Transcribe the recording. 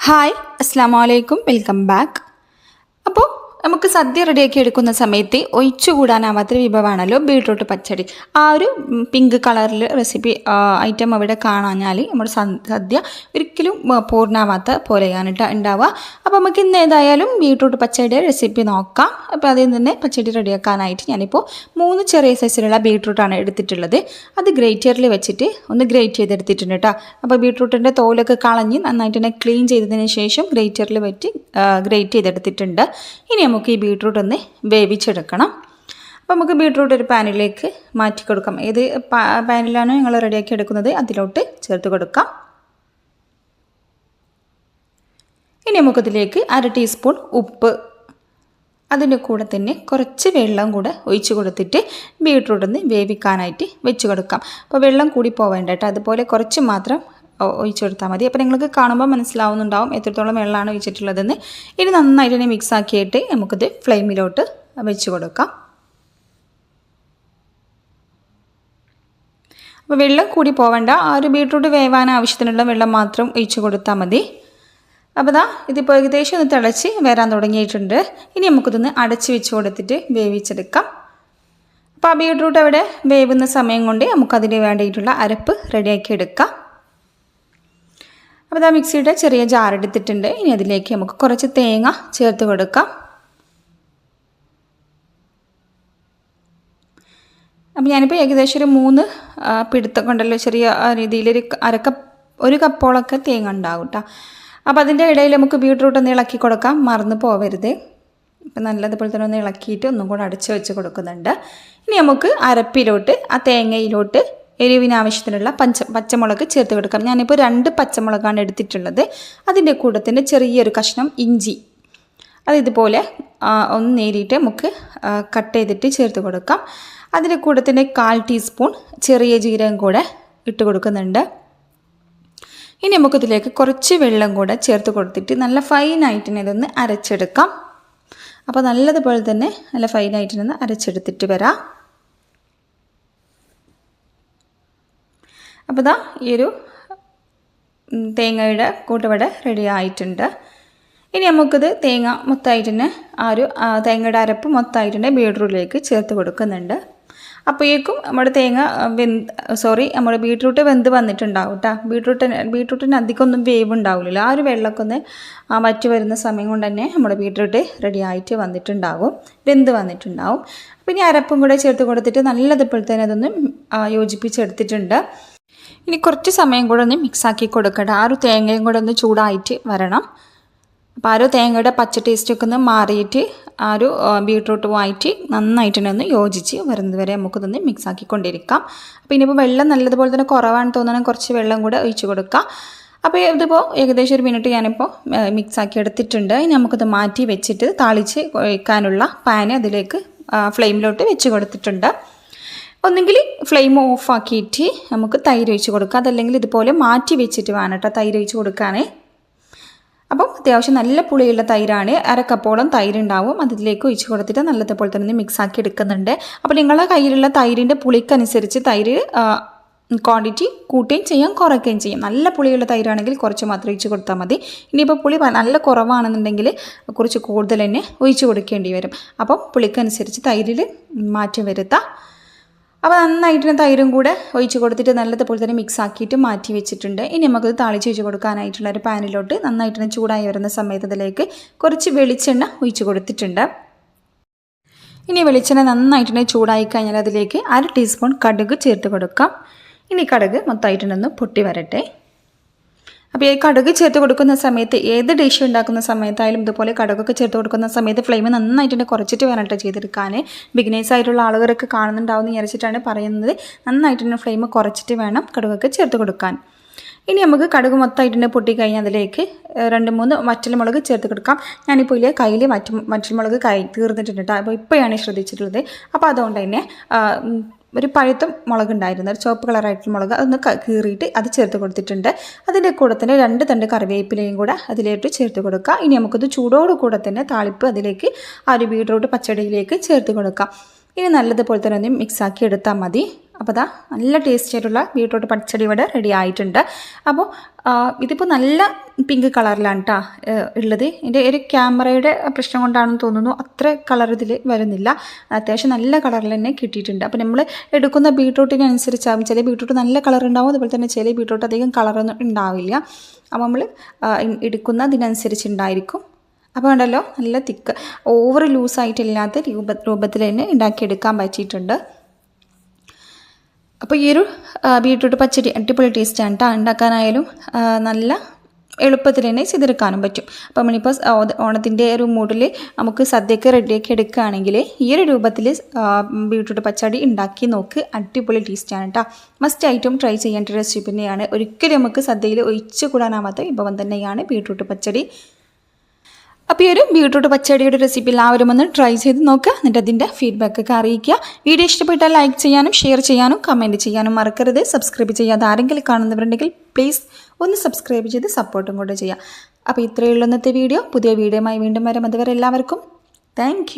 Hi അസ്സാം വലൈക്കും welcome back അപ്പോൾ നമുക്ക് സദ്യ റെഡിയാക്കി എടുക്കുന്ന സമയത്ത് ഒഴിച്ചുകൂടാനാവാത്തൊരു വിഭവമാണല്ലോ ബീട്രൂട്ട് പച്ചടി. ആ ഒരു പിങ്ക് കളറിൽ റെസിപ്പി ഐറ്റം അവിടെ കാണാഞ്ഞാൽ നമ്മുടെ സദ്യ ഒരിക്കലും പൂർണമാവാത്ത പോലെയാണ് ഉണ്ടാവുക. അപ്പോൾ നമുക്ക് ഇന്ന് ഏതായാലും ബീട്രൂട്ട് പച്ചടിയുടെ റെസിപ്പി നോക്കാം. അപ്പോൾ അതിൽ നിന്ന് പച്ചടി റെഡിയാക്കാനായിട്ട് ഞാനിപ്പോൾ മൂന്ന് ചെറിയ സൈസിലുള്ള ബീട്രൂട്ടാണ് എടുത്തിട്ടുള്ളത്. അത് ഗ്രേറ്ററിൽ വെച്ചിട്ട് ഒന്ന് ഗ്രേറ്റ് ചെയ്തെടുത്തിട്ടുണ്ട് കേട്ടോ അപ്പോൾ ബീട്രൂട്ടിന്റെ തോലൊക്കെ കളഞ്ഞ് നന്നായിട്ട് തന്നെ ക്ലീൻ ചെയ്തതിന് ശേഷം ഗ്രേറ്ററിൽ വെച്ച് ഗ്രേറ്റ് ചെയ്തെടുത്തിട്ടുണ്ട്. ഇനി നമുക്ക് ഈ ബീട്രൂട്ട് ഒന്ന് വേവിച്ചെടുക്കണം. അപ്പോൾ നമുക്ക് ബീട്രൂട്ട് ഒരു പാനിലേക്ക് മാറ്റി കൊടുക്കാം. ഏത് പാനിലാണോ ഞങ്ങൾ റെഡിയാക്കി എടുക്കുന്നത് അതിലോട്ട് ചേർത്ത് കൊടുക്കാം. ഇനി നമുക്കതിലേക്ക് അര ടീസ്പൂൺ ഉപ്പ് അതിന്റെ കൂടെ തന്നെ കുറച്ച് വെള്ളം കൂടെ ഒഴിച്ച് കൊടുത്തിട്ട് ബീട്രൂട്ട് ഒന്ന് വേവിക്കാനായിട്ട് വെച്ച് കൊടുക്കാം. അപ്പോൾ വെള്ളം കൂടി പോവേണ്ട കേട്ടോ. അതുപോലെ കുറച്ച് മാത്രം ഒഴിച്ച് കൊടുത്താൽ മതി. അപ്പോൾ നിങ്ങൾക്ക് കാണുമ്പോൾ മനസ്സിലാവുന്നുണ്ടാവും എത്രത്തോളം വെള്ളമാണ് ഒഴിച്ചിട്ടുള്ളതെന്ന്. ഇനി നന്നായിട്ട് തന്നെ മിക്സ് ആക്കിയിട്ട് നമുക്കിത് ഫ്ലെയിമിലോട്ട് വെച്ച് കൊടുക്കാം. അപ്പോൾ വെള്ളം കൂടി പോവേണ്ട. ആ ഒരു ബീട്രൂട്ട് വേവാൻ ആവശ്യത്തിനുള്ള വെള്ളം മാത്രം ഒഴിച്ച് കൊടുത്താൽ മതി. അപ്പോൾ ദാ ഇതിപ്പോൾ ഏകദേശം ഒന്ന് തിളച്ച് വരാൻ തുടങ്ങിയിട്ടുണ്ട്. ഇനി നമുക്കിതൊന്ന് അടച്ച് വെച്ച് കൊടുത്തിട്ട് വേവിച്ചെടുക്കാം. അപ്പോൾ ആ ബീട്രൂട്ട് അവിടെ വേവുന്ന സമയം കൊണ്ട് നമുക്കതിന് വേണ്ടിയിട്ടുള്ള അരപ്പ് റെഡിയാക്കി എടുക്കാം. അപ്പോൾ ആ മിക്സിയുടെ ചെറിയ ജാറെടുത്തിട്ടുണ്ട് ഇനി അതിലേക്ക് നമുക്ക് കുറച്ച് തേങ്ങ ചേർത്ത് കൊടുക്കാം. അപ്പം ഞാനിപ്പോൾ ഏകദേശം ഒരു മൂന്ന് പിടുത്തം കൊണ്ടല്ലോ ചെറിയ രീതിയിലൊരു അരക്കപ്പ് ഒരു കപ്പോളൊക്കെ തേങ്ങ ഉണ്ടാവും കേട്ടോ അപ്പോൾ അതിന്റെ ഇടയിൽ നമുക്ക് ബീട്രൂട്ട് ഒന്ന് ഇളക്കി കൊടുക്കാം. മറന്നു പോവരുത്. ഇപ്പം നല്ലതുപോലെ തന്നെ ഒന്ന് ഇളക്കിയിട്ട് ഒന്നും കൂടെ അടച്ചു വെച്ച് കൊടുക്കുന്നുണ്ട്. ഇനി നമുക്ക് അരപ്പിലോട്ട് ആ തേങ്ങയിലോട്ട് എരിവിന് ആവശ്യത്തിനുള്ള പച്ച പച്ചമുളക് ചേർത്ത് കൊടുക്കാം. ഞാനിപ്പോൾ രണ്ട് പച്ചമുളകാണ് എടുത്തിട്ടുള്ളത്. അതിന്റെ കൂടെ തന്നെ ചെറിയൊരു കഷ്ണം ഇഞ്ചി. അത് ഇതുപോലെ ഒന്ന് നേരിയിട്ട് നമുക്ക് കട്ട് ചെയ്തിട്ട് ചേർത്ത് കൊടുക്കാം. അതിന്റെ കൂടെ തന്നെ കാൽ ടീസ്പൂൺ ചെറിയ ജീരകം കൂടെ ഇട്ട് കൊടുക്കുന്നുണ്ട്. ഇനി നമുക്കിതിലേക്ക് കുറച്ച് വെള്ളം കൂടെ ചേർത്ത് കൊടുത്തിട്ട് നല്ല ഫൈനായിട്ട് തന്നെ ഇതൊന്ന് അരച്ചെടുക്കാം. അപ്പോൾ നല്ലതുപോലെ തന്നെ നല്ല ഫൈനായിട്ട് നിന്ന് അരച്ചെടുത്തിട്ട് വരാം. അപ്പോൾ ഇതാ ഈ ഒരു തേങ്ങയുടെ കൂട്ടുവട റെഡി ആയിട്ടുണ്ട്. ഇനി നമുക്കിത് തേങ്ങ മൊത്തമായിട്ട് തന്നെ ആ ഒരു തേങ്ങയുടെ അരപ്പ് മൊത്തമായിട്ട് തന്നെ ബീട്രൂട്ടിലേക്ക് ചേർത്ത് കൊടുക്കുന്നുണ്ട്. അപ്പോഴേക്കും നമ്മുടെ തേങ്ങ വെന്ത് സോറി നമ്മുടെ ബീട്രൂട്ട് വെന്ത് വന്നിട്ടുണ്ടാവും കേട്ടോ ബീട്രൂട്ടിന് ബീട്രൂട്ടിന് അധികം ഒന്നും വേവ് ഉണ്ടാവില്ലല്ലോ ആ ഒരു വെള്ളമൊക്കെ ഒന്ന് വറ്റി വരുന്ന സമയം കൊണ്ട് തന്നെ നമ്മുടെ ബീട്രൂട്ട് റെഡി ആയിട്ട് വന്നിട്ടുണ്ടാവും വെന്ത് വന്നിട്ടുണ്ടാവും. അപ്പോൾ ഇനി അരപ്പും കൂടെ ചേർത്ത് കൊടുത്തിട്ട് നല്ലതുപോലെ തന്നെ അതൊന്ന് യോജിപ്പിച്ചെടുത്തിട്ടുണ്ട്. ഇനി കുറച്ച് സമയം കൂടെ ഒന്ന് മിക്സാക്കി കൊടുക്കട്ടെ. ആ ഒരു തേങ്ങയും കൂടെ ഒന്ന് ചൂടായിട്ട് വരണം. അപ്പോൾ ആ ഒരു തേങ്ങയുടെ പച്ച ടേസ്റ്റൊക്കെ ഒന്ന് മാറിയിട്ട് ആ ഒരു ബീട്രൂട്ടുമായിട്ട് നന്നായിട്ട് തന്നെ ഒന്ന് യോജിച്ച് വരുന്നത് വരെ നമുക്കിതൊന്ന് മിക്സാക്കി കൊണ്ടിരിക്കാം. അപ്പോൾ ഇനിയിപ്പോൾ വെള്ളം നല്ലതുപോലെ തന്നെ കുറവാണ് തോന്നണം. കുറച്ച് വെള്ളം കൂടെ ഒഴിച്ച് കൊടുക്കാം. അപ്പോൾ ഇതിപ്പോൾ ഏകദേശം ഒരു മിനിറ്റ് ഞാനിപ്പോൾ മിക്സാക്കി എടുത്തിട്ടുണ്ട്. ഇനി നമുക്കിത് മാറ്റി വെച്ചിട്ട് താളിച്ച് കഴിക്കാനുള്ള പാൻ അതിലേക്ക് ഫ്ലെയിമിലോട്ട് വെച്ച് കൊടുത്തിട്ടുണ്ട്. ഒന്നുകിൽ ഫ്ലെയിം ഓഫാക്കിയിട്ട് നമുക്ക് തൈര് ഒഴിച്ച് കൊടുക്കാം. അതല്ലെങ്കിൽ ഇതുപോലെ മാറ്റി വെച്ചിട്ട് വേണം കേട്ടോ തൈര് ഒഴിച്ച് കൊടുക്കാനേ. അപ്പം അത്യാവശ്യം നല്ല പുളിയുള്ള തൈരാണ്. അരക്കപ്പോളം തൈരുണ്ടാവും. അതിലേക്ക് ഒഴിച്ച് കൊടുത്തിട്ട് നല്ലതുപോലെ തന്നെ മിക്സാക്കി എടുക്കുന്നുണ്ട്. അപ്പോൾ നിങ്ങളുടെ കയ്യിലുള്ള തൈരിന്റെ പുളിക്കനുസരിച്ച് തൈര് ക്വാണ്ടിറ്റി കൂട്ടുകയും ചെയ്യാം കുറയ്ക്കുകയും ചെയ്യാം. നല്ല പുളിയുള്ള തൈരാണെങ്കിൽ കുറച്ച് മാത്രം ഒഴിച്ച് കൊടുത്താൽ മതി. ഇനിയിപ്പോൾ പുളി നല്ല കുറവാണെന്നുണ്ടെങ്കിൽ കുറച്ച് കൂടുതൽ തന്നെ ഒഴിച്ച് കൊടുക്കേണ്ടി വരും. അപ്പം പുളിക്കനുസരിച്ച് തൈരിൽ മാറ്റം വരുത്താം. അപ്പോൾ നന്നായിട്ട് തൈരും കൂടെ ഒഴിച്ച് കൊടുത്തിട്ട് നല്ലതുപോലെ തന്നെ മിക്സ് ആക്കിയിട്ട് മാറ്റി വെച്ചിട്ടുണ്ട്. ഇനി നമുക്കത് താളിച്ച് ഒഴിച്ച് കൊടുക്കാനായിട്ടുള്ള ഒരു പാനിലോട്ട് നന്നായിട്ട് ചൂടായി വരുന്ന സമയത്ത് അതിലേക്ക് കുറച്ച് വെളിച്ചെണ്ണ ഒഴിച്ച് കൊടുത്തിട്ടുണ്ട്. ഇനി വെളിച്ചെണ്ണ നന്നായിട്ട് ചൂടായി കഴിഞ്ഞാൽ അതിലേക്ക് അര ടീസ്പൂൺ കടുക് ചേർത്ത് കൊടുക്കാം. ഇനി കടുക് മൊത്തമായിട്ടുണ്ടെന്ന് പൊട്ടി വരട്ടെ. അപ്പോൾ ഈ കടുക് ചേർത്ത് കൊടുക്കുന്ന സമയത്ത് ഏത് ഡിഷ് ഉണ്ടാക്കുന്ന സമയത്തായാലും ഇതുപോലെ കടുകൊക്കെ ചേർത്ത് കൊടുക്കുന്ന സമയത്ത് ഫ്ലെയിം നന്നായിട്ട് തന്നെ കുറച്ചിട്ട് വേണം കേട്ടോ ചെയ്തെടുക്കാൻ ബിഗിനേഴ്സ് ആയിട്ടുള്ള ആളുകളൊക്കെ കാണുന്നുണ്ടാവും എന്ന് വിചാരിച്ചിട്ടാണ് പറയുന്നത്. നന്നായിട്ട് തന്നെ ഫ്ലെയിം കുറച്ചിട്ട് വേണം കടുകൊക്കെ ചേർത്ത് കൊടുക്കാൻ. ഇനി നമുക്ക് കടുക് മൊത്തമായിട്ട് തന്നെ പൊട്ടിക്കഴിഞ്ഞാൽ അതിലേക്ക് രണ്ട് മൂന്ന് വറ്റൽമുളക് ചേർത്ത് കൊടുക്കാം. ഞാനിപ്പോൾ ഇല്ലേ കയ്യിൽ വറ്റ വറ്റൽമുളക് കൈ തീർന്നിട്ടുണ്ട് അപ്പോൾ ഇപ്പോഴാണ് ശ്രദ്ധിച്ചിട്ടുള്ളത്. അപ്പോൾ അതുകൊണ്ട് തന്നെ ഒരു പഴുത്ത മുളക് ഉണ്ടായിരുന്നു ഒരു ചുവപ്പ് കളറായിട്ടുള്ള മുളക്. അതൊന്ന് കീറിയിട്ട് അത് ചേർത്ത് കൊടുത്തിട്ടുണ്ട്. അതിന്റെ കൂടെ തന്നെ രണ്ട് തണ്ട് കറിവേപ്പിലയും കൂടെ അതിലേക്ക് ചേർത്ത് കൊടുക്കുക ഇനി നമുക്കത് ചൂടോട് കൂടെ തന്നെ താളിപ്പ് അതിലേക്ക് ആ ഒരു ബീട്രൂട്ട് പച്ചടിയിലേക്ക് ചേർത്ത് കൊടുക്കാം. ഇനി നല്ലതുപോലെ തന്നെ ഒന്ന് മിക്സാക്കി എടുത്താൽ മതി. അപ്പോൾ അതാ നല്ല ടേസ്റ്റ് ആയിട്ടുള്ള ബീട്രൂട്ട് പച്ചടി ഇവിടെ റെഡി ആയിട്ടുണ്ട്. അപ്പോൾ ഇതിപ്പോൾ നല്ല പിങ്ക് കളറിലാണ് കേട്ടോ ഉള്ളത്. എന്റെ ഒരു ക്യാമറയുടെ പ്രശ്നം കൊണ്ടാണെന്ന് തോന്നുന്നു. അത്ര കളർ ഇതിൽ വരുന്നില്ല. അത്യാവശ്യം നല്ല കളറിൽ തന്നെ കിട്ടിയിട്ടുണ്ട്. അപ്പോൾ നമ്മൾ എടുക്കുന്ന ബീട്രൂട്ടിനനുസരിച്ചാകും ചില ബീട്രൂട്ട് നല്ല കളർ ഉണ്ടാവും. അതുപോലെ തന്നെ ചില ബീട്രൂട്ട് അധികം കളറൊന്നും ഉണ്ടാവില്ല. അപ്പോൾ നമ്മൾ ഉണ്ടായിരിക്കും. അപ്പോൾ ഉണ്ടല്ലോ നല്ല തിക്ക് ഓവർ ലൂസായിട്ടില്ലാത്ത രൂപ രൂപത്തിൽ തന്നെ ഉണ്ടാക്കിയെടുക്കാൻ പറ്റിയിട്ടുണ്ട്. അപ്പോൾ ഈ ഒരു ബീട്രൂട്ട് പച്ചടി അടിപൊളി ടേസ്റ്റാണ് കേട്ടോ ഉണ്ടാക്കാനായാലും നല്ല എളുപ്പത്തിൽ തന്നെ ചെയ്തെടുക്കാനും പറ്റും. അപ്പോൾ നമ്മളിപ്പോൾ ഓണത്തിന്റെ ഒരു മൂഡിൽ നമുക്ക് സദ്യക്ക് റെഡിയാക്കി എടുക്കുകയാണെങ്കിൽ ഈ ഒരു രൂപത്തിൽ ബീട്രൂട്ട് പച്ചടി ഉണ്ടാക്കി നോക്ക്. അടിപൊളി ടേസ്റ്റാണ് കേട്ടോ മസ്റ്റ് ഐറ്റം ട്രൈ ചെയ്യേണ്ട റെസിപ്പി തന്നെയാണ്. ഒരിക്കലും നമുക്ക് സദ്യയിൽ ഒഴിച്ചു കൂടാനാവാത്ത വിഭവം തന്നെയാണ് ബീട്രൂട്ട് പച്ചടി. അപ്പോൾ ഈ ഒരു ബീട്രൂട്ട് പച്ചടിയുടെ റെസിപ്പി എല്ലാവരും ഒന്ന് ട്രൈ ചെയ്ത് നോക്കുക. എന്നിട്ട് അതിന്റെ ഫീഡ്ബാക്ക് ഒക്കെ അറിയിക്കുക. വീഡിയോ ഇഷ്ടപ്പെട്ടാൽ ലൈക്ക് ചെയ്യാനും ഷെയർ ചെയ്യാനും കമന്റ് ചെയ്യാനും മറക്കരുത്. സബ്സ്ക്രൈബ് ചെയ്യാതെ ആരെങ്കിലും കാണുന്നവരുണ്ടെങ്കിൽ പ്ലീസ് ഒന്ന് സബ്സ്ക്രൈബ് ചെയ്ത് സപ്പോർട്ടും കൂടെ ചെയ്യുക. അപ്പോൾ ഇത്രയുള്ള ഇന്നത്തെ വീഡിയോ പുതിയ വീഡിയോയുമായി വീണ്ടും വരാം. അതുവരെ എല്ലാവർക്കും താങ്ക്